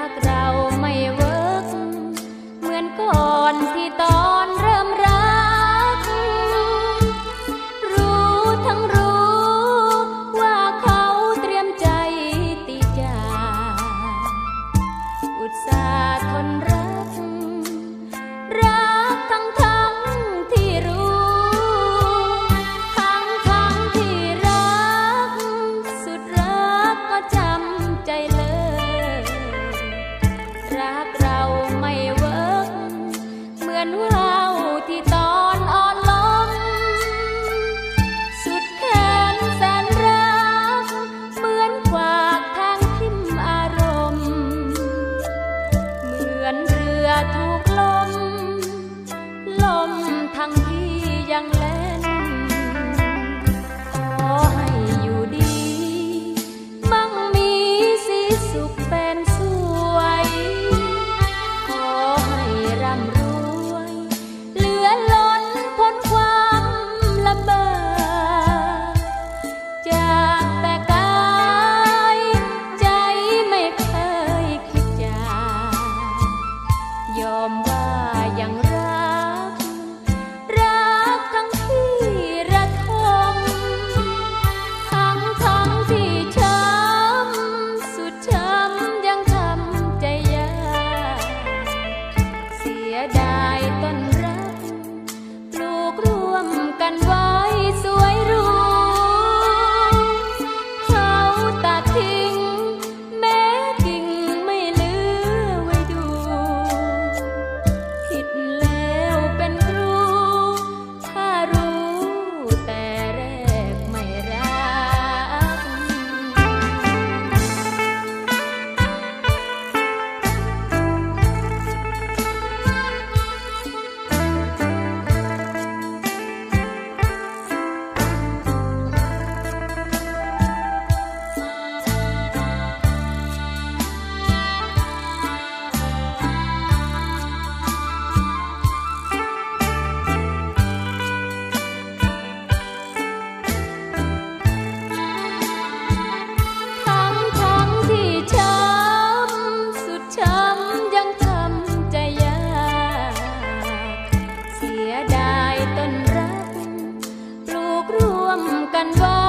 ักเราไม่เวิร์กเหมือนก่อนที่ต้อง รักเราไม่เวิร์กเหมือนว่า มกันว่า